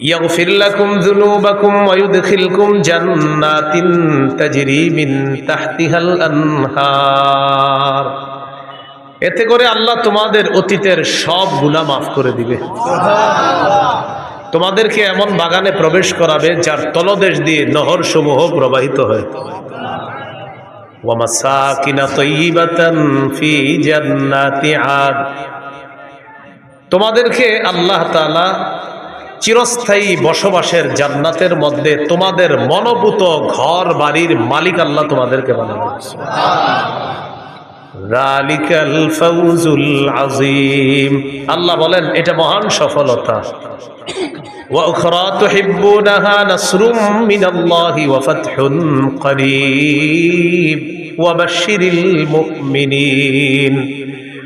يغفر لكم ذنوبكم ويدخلكم جنات تجري من تحتها الأنهار এতে করে আল্লাহ তোমাদের অতীতের সব গুনাহ মাফ করে দিবে তোমাদেরকে এমন বাগানে প্রবেশ করাবে যার তলদেশ দিয়ে নহর সমূহ প্রবাহিত হয় ومساكن طيبة في جنات عاد তোমাদেরকে আল্লাহ তাআলা চিরস্থায়ী বসবাসের জান্নাতের মধ্যে তোমাদের মনোভূত ঘর বাড়ির মালিক আল্লাহ তোমাদেরকে বানাবে আল্লাহ বলেন, এটা মহান সফলতা। মুমিনিন।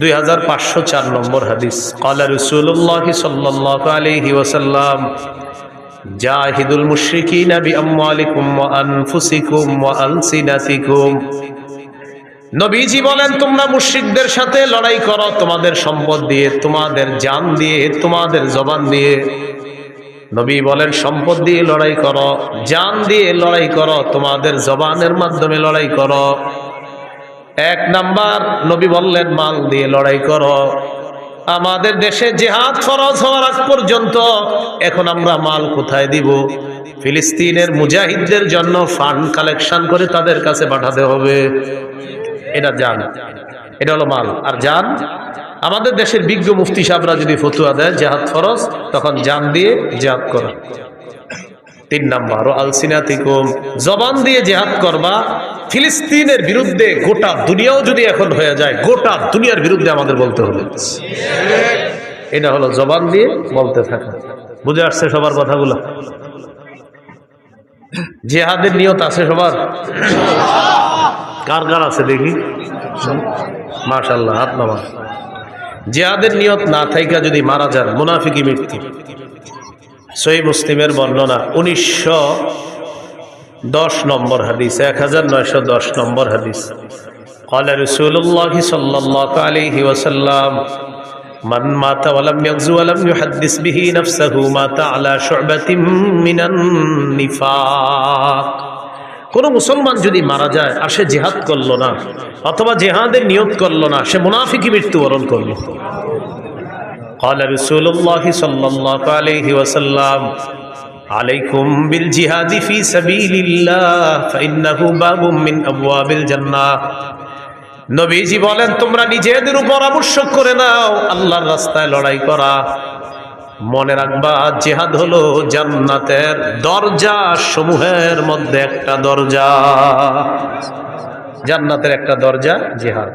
দুই হাজার পাঁচশো চার নম্বর হাদিস। কলা রসুল্লাহ সাল্লাহ আলহি ওসাল্লাম জাহিদুল মুশরিকিন বিআমওয়ালিকুম ওয়া আনফুসিকুম ওয়া আলসিনাতিকুম। নবীজি বলেন, তোমরা মুশরিকদের সাথে লড়াই করো, তোমাদের সম্পদ দিয়ে, তোমাদের জান দিয়ে, তোমাদের জবান দিয়ে। নবী বলেন, সম্পদ দিয়ে লড়াই করো, জান দিয়ে লড়াই করো, তোমাদের জবানের মাধ্যমে লড়াই করো। এক নাম্বার, নবী বললেন, মাল দিয়ে লড়াই করো। আমাদের দেশে জেহাদ ফরজ হওয়ার আগ পর্যন্ত এখন আমরা মাল কোথায় দিব? ফিলিস্তিনের মুজাহিদদের জন্য ফান্ড কালেকশন করে তাদের কাছে পাঠাতে হবে। এটা জান। এটা হলো মাল। আর জান, আমাদের দেশের বিজ্ঞ মুফতি সাহেবরা যদি ফতুয়া দেয়, জেহাদ ফরজ, তখন জান দিয়ে জেহাদ করা। তিন নাম্বার, ও আলসিনাতিকুম। জবান দিয়ে জেহাদ করবা ফিলিস্তিনের বিরুদ্ধে গোটা দুনিয়াও যদি এখন হয়ে যায়, গোটা দুনিয়ার বিরুদ্ধে আমাদের বলতে হবে। এটা হলো জবান দিয়ে বলতে থাকা। বুঝে আসছে সবার কথাগুলো? জেহাদের নিয়ত আছে সবার? কার কার আছে দেখি? মাশাল্লাহ হাত নামা জেহাদের নিয়ত না থাইকা যদি মারা যান, মুনাফিকি মৃত্যু। সই মুসলিমের বর্ণনা, উনিশশো দশ নম্বর হাদিস এক হাজার নয়শো দশ নম্বর হাদিস قال رسول الله صلى الله عليه وسلم من مات ولم يغزو ولم يحدث به نفسه مات على شعبة من النفاق কোন মুসলমান যদি মারা যায় আর সে জেহাদ করলো না অথবা জেহাদের নিয়ত করলো না সে মুনাফিকি মৃত্যুবরণ করলো قال رسول الله صلى الله عليه وسلم আলাইকুম বিল জিহাদি ফি সাবিলিল্লাহ, ফাইন্নাহু বাবুম মিন আবওয়াবিল জান্নাহ। নবীজি বলেন, তোমরা নিজেদের উপর আবশ্যক করে নাও, আল্লাহর রাস্তায় লড়াই করা। মনে রাখবা, জেহাদ হলো জান্নাতের দরজা সমূহের মধ্যে একটা দরজা। জান্নাতের একটা দরজা জেহাদ।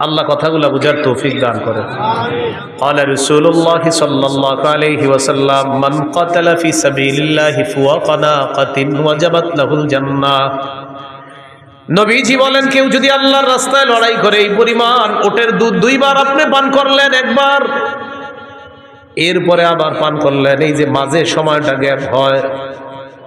আল্লাহ কথাগুলো বুঝার তৌফিক দান করে قال رسول الله صلى الله عليه وسلم من قتل في سبيل الله فوق ناقة وجبت له الجنة নবীজি বলেন কেউ যদি আল্লাহর রাস্তায় লড়াই করে এই পরিমাণ ওটের দুধ দুইবার আপনি পান করলেন একবার এরপরে আবার পান করলেন এই যে মাঝে সময়টা গ্যাপ হয়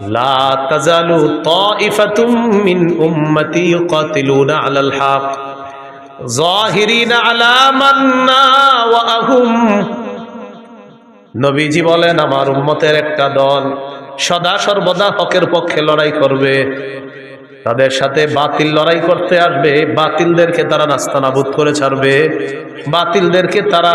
لا تزال طائفة من أمتي يقاتلون على الحق ظاهرين على من ناوأهم নবীজি বলেন আমার উম্মতের একটা দল সদা সর্বদা হকের পক্ষে লড়াই করবে তাদের সাথে বাতিল লড়াই করতে আসবে বাতিলদেরকে তারা নাস্তানাবুদ করে ছাড়বে বাতিলদেরকে তারা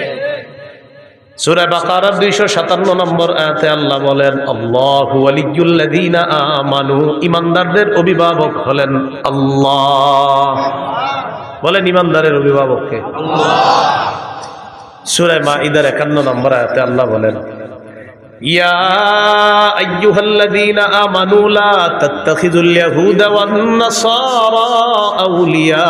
সূরা বাকারার 257 নম্বর আয়াতে আল্লাহ বলেন, আল্লাহু ওয়ালিয়্যুল্লাযীনা আমানু। ঈমানদারদের অভিভাবক হলেন আল্লাহ। বলেন ঈমানদারের অভিভাবককে আল্লাহ। সূরা মাইদার 51 নম্বর আয়াতে আল্লাহ বলেন আইয়ুহাল্লাযীনা আমানু লা তাত্তাখিযুল ইয়াহুদা ওয়ান নাসারা আউলিয়া।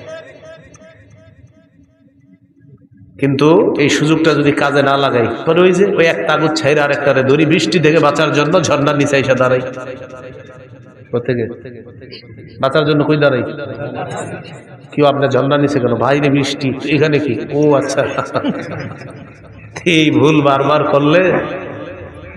কিন্তু এই সুযোগটা যদি কাজে না লাগাই, পরে ওই যে ওই এক কাগজ ছাইরে আর একটা দড়ি বৃষ্টি থেকে বাঁচার জন্য ঝর্ণার নিচে এসে দাঁড়াই। কোথেকে বাঁচার জন্য কই দাঁড়াই? কেউ আপনার ঝর্ণা নিচে কেন? ভাইরে বৃষ্টি, এখানে কি? ও আচ্ছা। এই ভুল বারবার করলে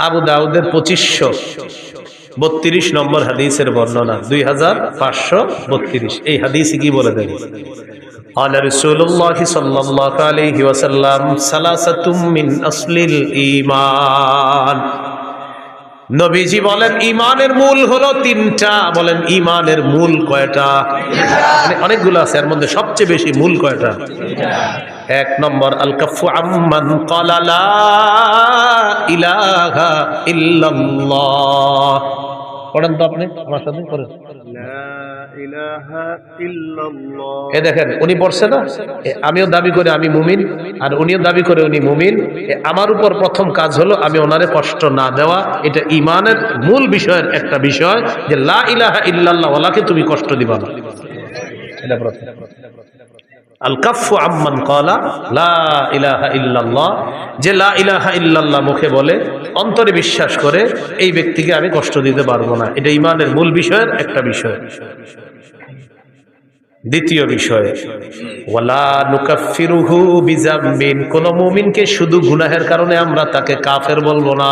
আবু দাউদের পঁচিশশো বত্রিশ নম্বর হাদিসের বর্ণনা দুই হাজার পাঁচশো বত্রিশ এই হাদিস কি বলে দেন قال رسول الله صلى الله عليه وسلم ثلاثة من أصل الإيمان নবীজি বলেন ইমানের মূল হলো তিনটা বলেন ইমানের মূল কয়টা মানে অনেকগুলো আছে এর মধ্যে সবচেয়ে বেশি মূল কয়টা এক নম্বর আল কাফু আম্মান ক্বালা লা ইলাহা ইল্লাল্লাহ। পড়েন তো আপনি আমার সাথে পড়েন। এ দেখেন উনি পড়ছে না? আমিও দাবি করে আমি মুমিন আর উনিও দাবি করে উনি মুমিন। আমার উপর প্রথম কাজ হলো আমি ওনারে কষ্ট না দেওয়া। এটা ইমানের মূল বিষয়ের একটা বিষয় যে লা ইলাহা ইল্লাল্লাহ ওলাকে তুমি কষ্ট দিবা না। এটা প্রথম। আম্মান কলা লা ইলাহা যে লা ইলাহা ইল্লাল্লাহ মুখে বলে, অন্তরে বিশ্বাস করে, এই ব্যক্তিকে আমি কষ্ট দিতে পারব না। এটা ইমানের মূল বিষয়ের একটা বিষয়। দ্বিতীয় বিষয়, ওয়ালা নুকাফিরুহু কোন মুমিনকে শুধু গুনাহের কারণে আমরা তাকে কাফের বলব না।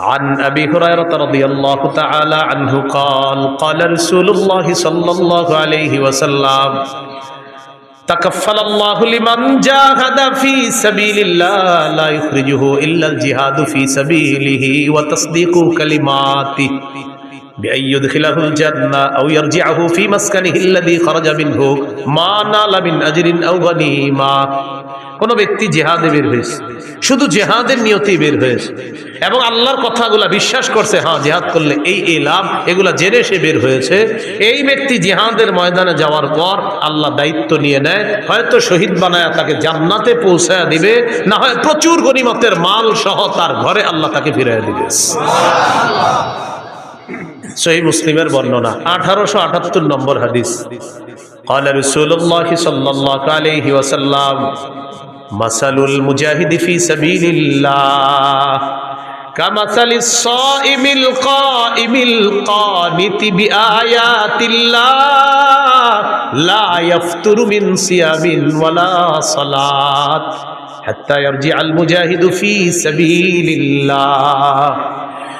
عن أبي هريرة رضي الله تعالى عنه قال قال رسول الله صلى الله عليه وسلم تكفل الله لمن جاهد في سبيل الله لا يخرجه إلا الجهاد في سبيله وتصديق كلماته. بأن يدخله الجنة أو يرجعه في مسكنه الذي خرج منه ما نال من أجر أو غنيمة কোন ব্যক্তি জেহাদে বের হয়েছে শুধু জেহাদের নিয়তি বের হয়েছে এবং আল্লাহর কথাগুলা বিশ্বাস করছে হ্যাঁ জেহাদ করলে এই এই লাভ এগুলা জেনে সে বের হয়েছে এই ব্যক্তি জেহাদের ময়দানে যাওয়ার পর আল্লাহ দায়িত্ব নিয়ে নেয় হয়তো শহীদ বানায় তাকে জান্নাতে পৌঁছায় দিবে না হয় প্রচুর গণিমতের মাল সহ তার ঘরে আল্লাহ তাকে ফিরিয়ে দিবে সহি মুসলিমের বর্ণনা আঠারোশো আটাত্তর নম্বর হাদিস قال رسول الله صلى الله عليه وسلم মাসালুল মুজাহিদি ফি সাবিলিল্লাহ كمثل الصائم القائم القانت بآيات الله لا يفتر من صيام ولا صلاة حتى يرجع المجاهد في سبيل الله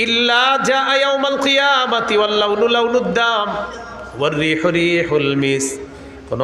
ইল্লা জাআ ইয়াউমাল কিয়ামাতি ওয়াল লাউনু লাউনুদ দাম ওয়ার রিহু রিহুল মিস কোন